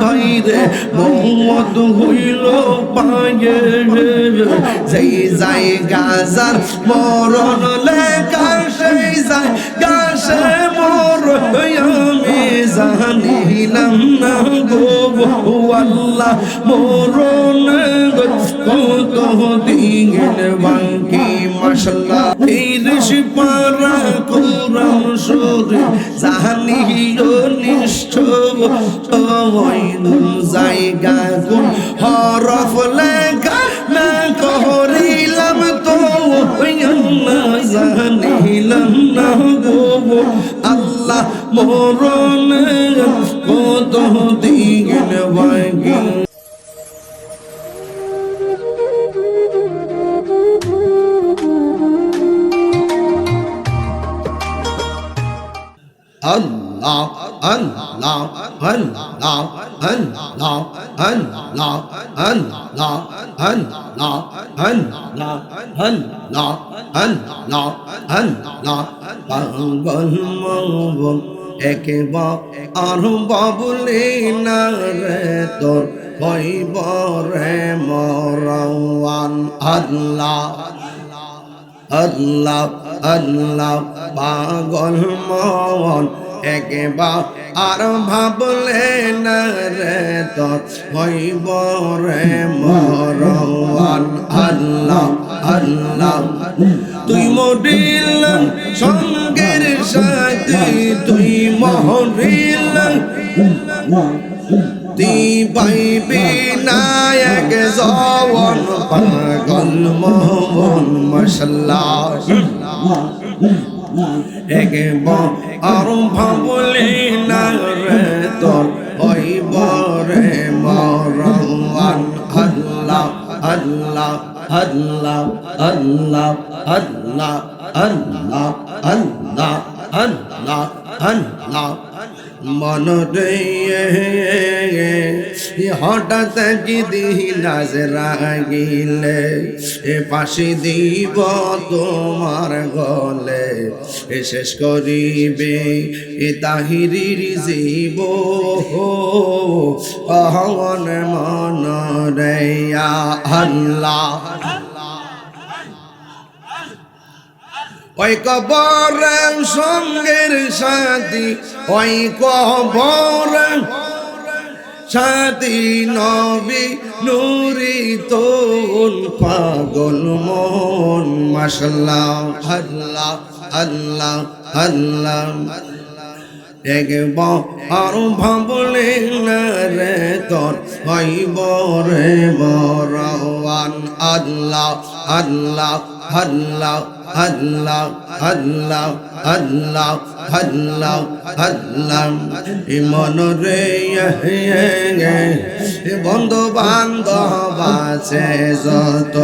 ভাইরে, মোহাম্মদ হইল পায়ে যেই যাই গাজার মরণ লেখা, সেই যাই গাছে মর আমি জানিলাম না গো। আল্লাহ মরণ কত দিন বাঙ্কি মশলা ঋষি পারা কোরআন সুরে জানিও ওই জায়গা কোন হরফ লেখা, না করিলাম তো জানিলাম না গো। আল্লাহ মরণ Allah, Allah, Allah, পাগল মন একবার আর বাবুলি না রে তোর হইব রে মরওয়ান। আল্লাহ আল্লাহ আল্লাহ পাগল মন একবার আর ভাবলে না রে তো হইব রে মরওয়ান। আল্লাহ আল্লাহ, তুই মরিল, সঙ্গের সাথে তুই মরিল। তুই পাইবি নায়ক জওয়ান, পাগল মোহন মশলা একবার আর ভাবলি না রে তোর হইব রে মরওয়ান আল্লাহ আল্লাহ আল্লাহ আল্লাহ আল্লাহ আল্লাহ আল্লাহ আল্লাহ আল্লাহ। মন হঠাৎ কি দিহি নাজরা গিলে এ পাশে দিব তোমার গলে, এ শেষ করিবে এ তাহিরির জীব। অহন মন রে আল্লাহ। ওই কবর সঙ্গের সাথী, ওই কবর সাথী নবী নুরি তোন, পাগল মন মাসাল্লাহ হল্লা হল্লা আল্লাহ। একবার আর ভাবলে রে তোর, হইব রে বরওয়ান। আল্লাহ আল্লাহ আল্লাহ আল্লাহ আল্লাহ আল্লাহ আল্লাহ আল্লাহ। ইমন রে বন্ধু বান্ধব আছে যত,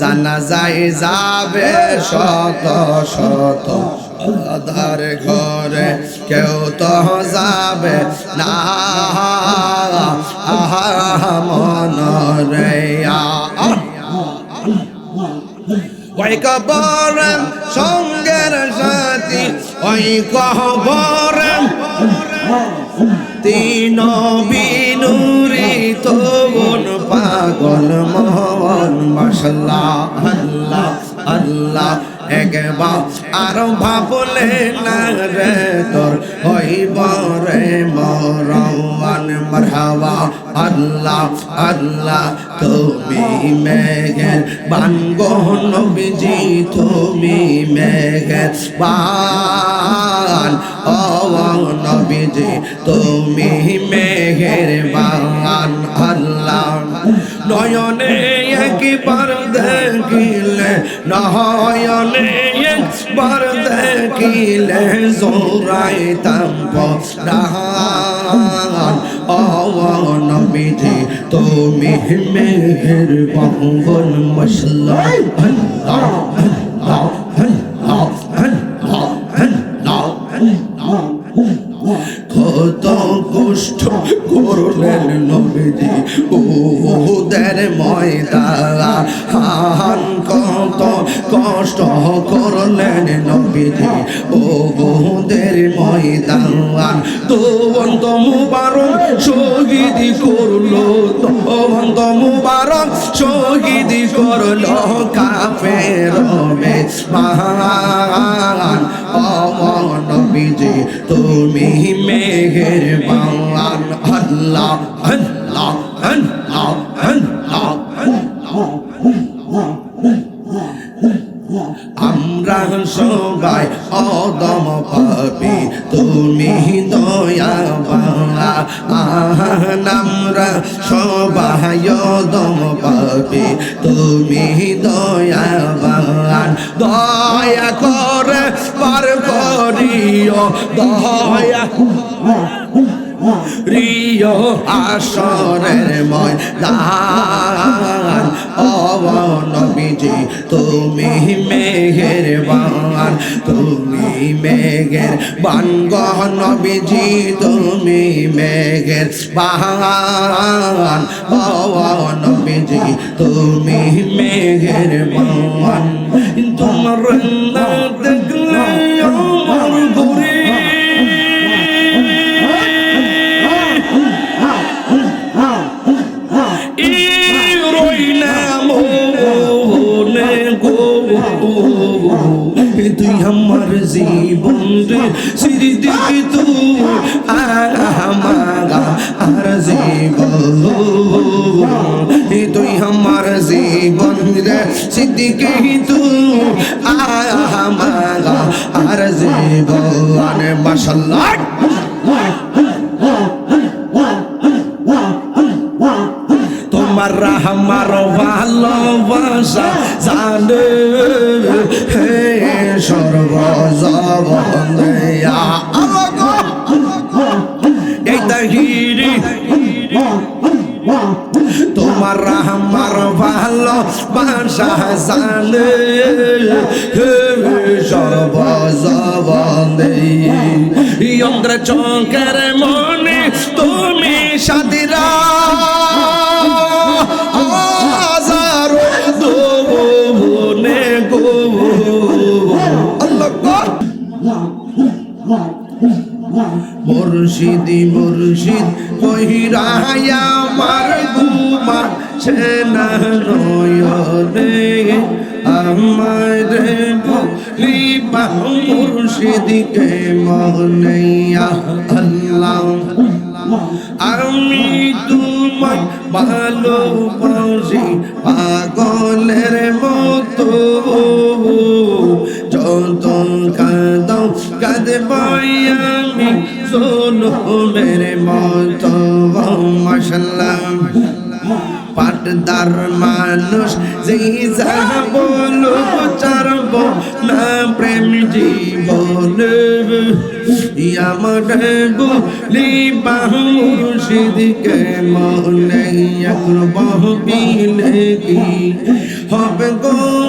জানা যায় যাবে শত শত। আধার ঘরে কেউ তো যাবে না। মন রে ওই কবর সঙ্গের সাথী, ওই কবর তিন বিনুরি তোন পাগল মোহন। মশলা আল্লাহ আল্লাহ। একবার আর ভাবলে না রে তোর হইব রে মরওয়ান মারহাবা। আল্লাহ আল্লাহ, তুমি মেঘের বানগো নবীজি, তুমি মেঘের বান। ও নবীজি, তুমি মেঘের বান। আল্লাহ, নয়নে একবার দেখিলে, নয়নে একবার দেখিলে জোরাইতাম পরাণ ও নবীজি তুমি মেহের বাঙ্গন মশলা। আল্লাহ বললেন নবীজি, উহুদের ময়দানা হান কত কষ্ট করলেন নবীজি, উহুদের ময়দানা তোবন্ত মুবারক শহীদ করল, তোবন্ত মুবারক শহীদ করল কাফের মে। মহান অমন নবীজি, তুমি মেঘের বাউন সবাই পাবে তুমি দয়াবান। দয়া করে পার করিও দয়া রিয় আসরের ময়দান। অবনবীজি তুমি মেঘের বান তুমি মেঘের বান নবীজি, তুমি মেঘের বান অবনবীজি তুমি মেঘের বান তোমার দেখলে আমার ঘুরে আমার জীবন রে সিরি তু আর আমাগা আর জীবন। তুই আমার জীবন রে তু আর আমাগা আর জীবন। মাশাল্লাহ। তোমার আমার ভালোবাসা জানে হে সর্বজবনে এই তাহিরি তোমার আমার ভালোবাসা জানে হে সর্বজবনে ইন্দ্র চঙ্কের মনে মুর্শিদি, মুর্শিদ কহিরায়া মার গুমা সেনা নয়নে আমার বলি মুর্শিদকে মহনাইয়া আল্লাহ। আমি তোমায় ভালোবাসি, পাগলের মতো। যত কাঁদাও কাঁদবাই আমি সোনমের মতো মশাল্লাহ পাটদার মানুষ যেই বলো চারব না, প্রেম জীবন। আমার বলি বাহুষিদিকে মনে বহবিলে কি হবে গো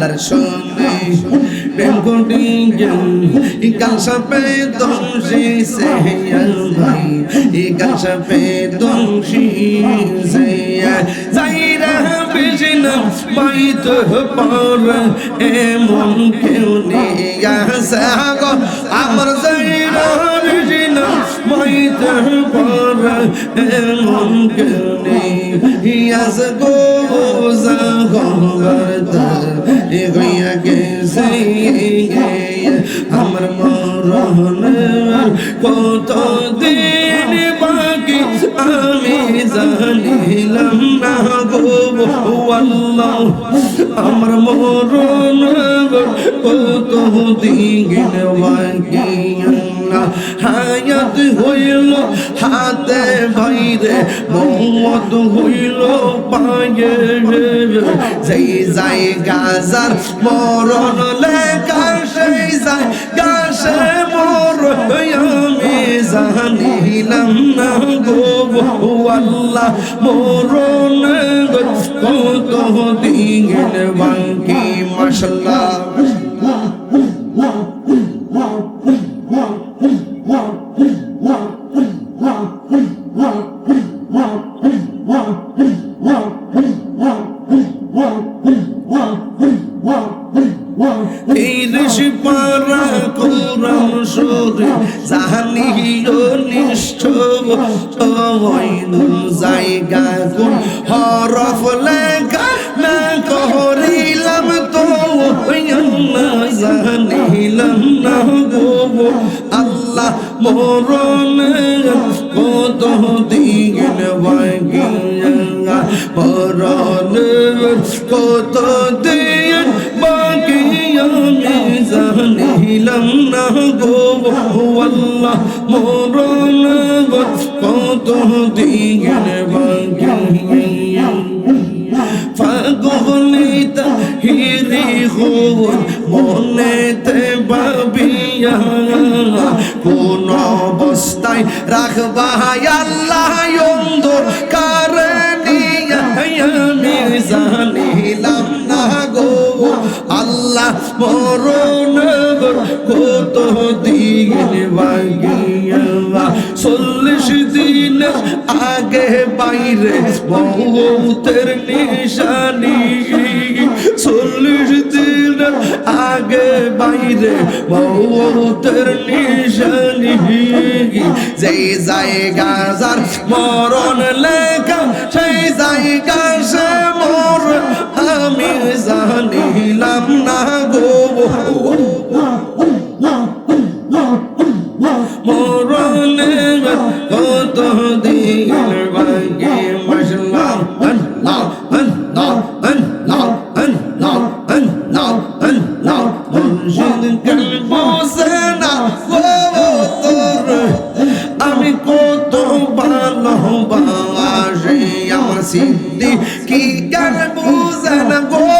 কালার সঙ্গে প্রেম করিয়েন কাল সাপে দংশি, সে ভাই। কাল সাপে দংশি, সে যাইরা বেশিনা মাইত পর। এমন কেউ নেই গো আমার যাইরা বেশিনা মাইত পর। এমন কেউ নেই ইয়াস গো যা গো হইয়া গেছে আমার মরণ কত দিন বাকি আমি জানিলাম না গো আল্লাহ আমার মরণ কত দিন বাকি হায়াত হইল হাতে বাইরে মত হইল পায়ে যেই যাই গাজার মরণ লেখা যাই গাছে মোর আমি জান জানিলাম না গো আল্লাহ মরণ কত দিন বাকি মশলা শরীফ জাহানিও নিষ্ঠ জায়গা কোন হরফ লেখা না করিলাম তো জানিলাম না গো। আল্লাহ মরণ কত দিন বাগিয়া মরণ কত মরণ কত বাকি ফাগলিত হিরি হন মনেতে ভাবিয়া কোন অবস্থায় রাখবা আল্লাহ, অন্ধকার আমি জানিলাম না গো। আল্লাহ মরণ কত দিন বাগিয়া চল্লিশ দিন আগে বাইরে মৌতের নিশানি। চল্লিশ দিন আগে বাইরে মৌতের নিশানি। যেই জায়গা যার মরণ লেখা, সেই জায়গা সে মর আমি জানিলাম না গো মরণে কত দিন বাকি মশলা আল্লাহ কি গান বুঝেন গো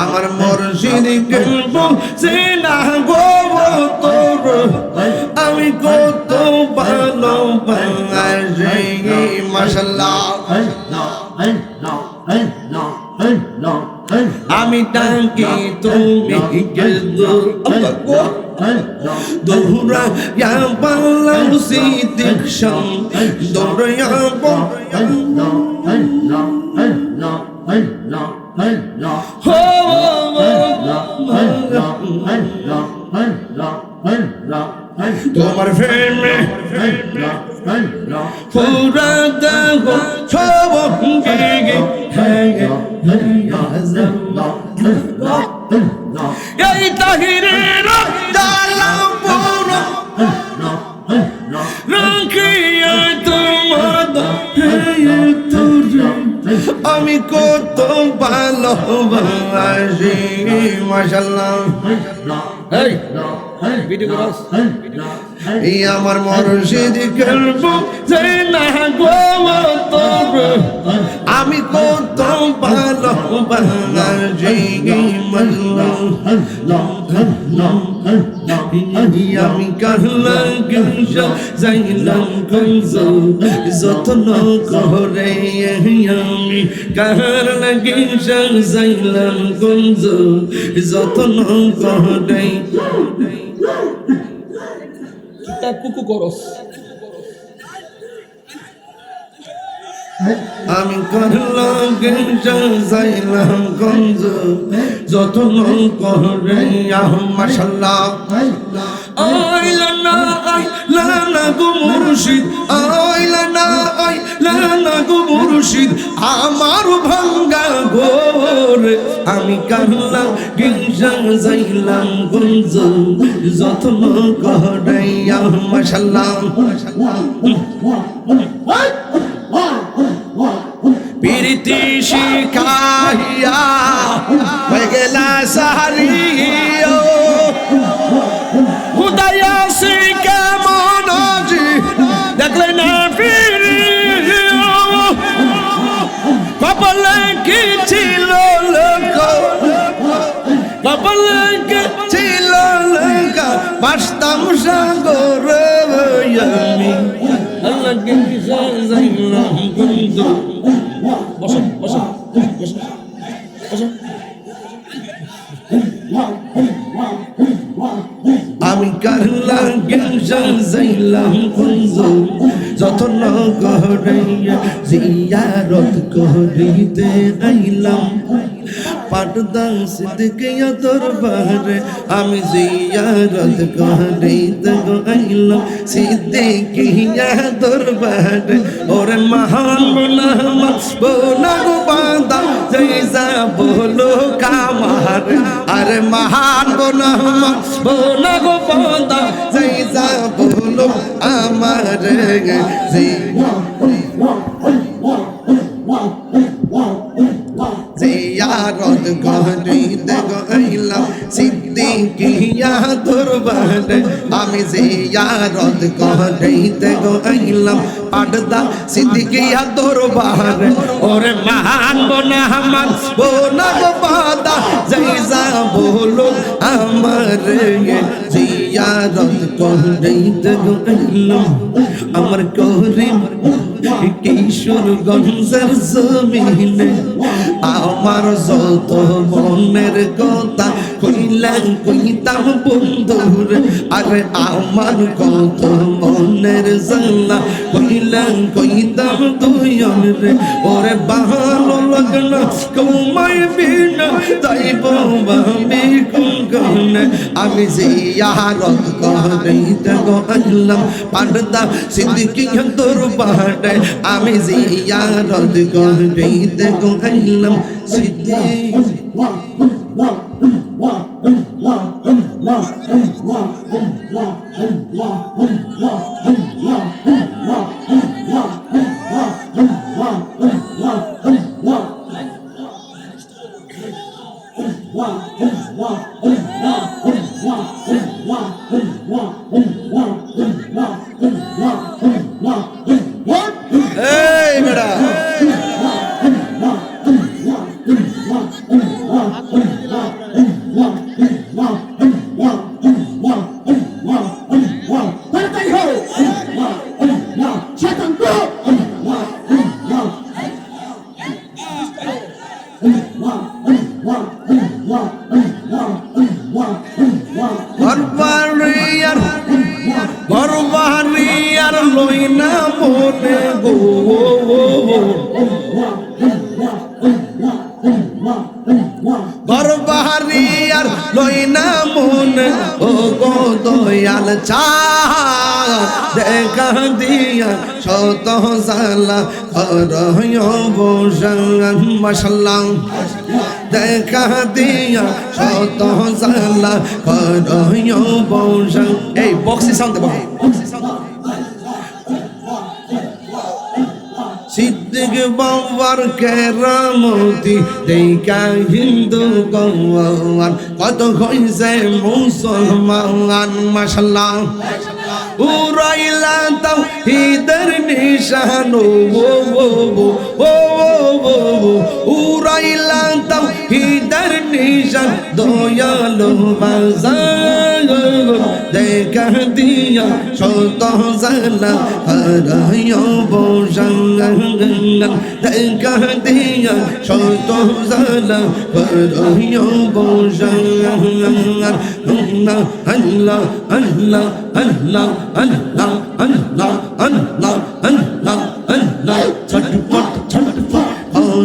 আমার মর্জিদ আমি কত ভালোবাসি মাশাল্লাহ আমি ডাকি তুমি দৌড়া ইয়া পাল্লাম সিদিকশন দৌড়া ইয়া হো তোমার প্রেমে পুরা দেহ সব গেগে এই তাহিরের মাশাল্লাহ এই ভিডিও করস এই আমার মরশিদ গল্প যে না গো তোর আমি কত ভালোবাসি মাশাল্লাহ আমি কাহলা গঞ্জা যাইলাম গঞ্জ যত্ন করে আমি কাহলা গঞ্জা যাইলাম গঞ্জ যত্ন করে তা কুকু করস আমি করলাম গঞ্জা যত্ন করে মাসাল্লাহ না আমার ভাঙ্গা গোর আমি কাহলা গিঞ্জা যাইলাম গুঞ্জ। যত্ন করাইয়া মাশাল্লাহ। প্রীতি শিখাইয়া গেলা সাহারিও। হুদায়া সে কেমন আজি দেখলে না ফিরিও। কপালে কি ছিল লোক? কপালে কি ছিল লোক? বাসতাম সাগর আমি আল্লাহ কে যাইলাম বন্ধু যাইলাম কুঞ্জ যতন করাইয়া জিয়ারত করিতে আইলাম পাটদান সিদ্দিকিয়া দরবারে আমি জিয়ারত করিতে আইলাম সিদ্দিকিয়া দরবারে ওরে মহান মুনামা বোনা গো বান্দা জৈসা বলো কামার। আরে মহান বোনামা বোনা গো বান্দা জৈসা বলো আমার জি। জিয়ারত করিতে গইলাম সিদ্দিকিয়া দরবারে আমি জিয়ারত করিতে গইলাম পাডদা সিদ্দিকিয়া দরবারে। ওরে মহান বোনা আমার বোনা গো বাদা জৈসা বলো আমার জিয়ারত করিতে গইলাম আমার করিম কিশোর গঞ্জের জমিনে আমার যত মনের কথা কইলাম, কইতাম বন্ধুর, আরে আমার কত মনের জানলা কইলাম, কইতাম দুজন রে ওরে ভালো লাগল কৌমাই বিনা যাইব আমি কুঙ্গন আমি যে ইয়ারত করিতে গেলাম পান্ডা সিদ্দিকি দরবারে, আমি যে ইয়ারত করিতে গেলাম সিদ্দিক এই 我赢了。দেখা দিয়া শত সালা করয় বসান এই বক্সি সাউন্ড দেবো সিদ্দিক বাবার কেরামতি দেখা হিন্দু কত হইছে মুসলমান, মাশাল্লাহ। উড়াইলা তাও হিদের ও ও ও। ও উড়াইলা তাও শহীদার নিশান, দয়ালো বাজার দেখা দিয়া শত জালা, হরায় বসান দেখা দিয়া শত জালা, হরায় বসান আল্লাহ আল্লাহ আল্লাহ আল্লাহ আল্লাহ আল্লাহ আল্লাহ আল্লাহ। ছটফট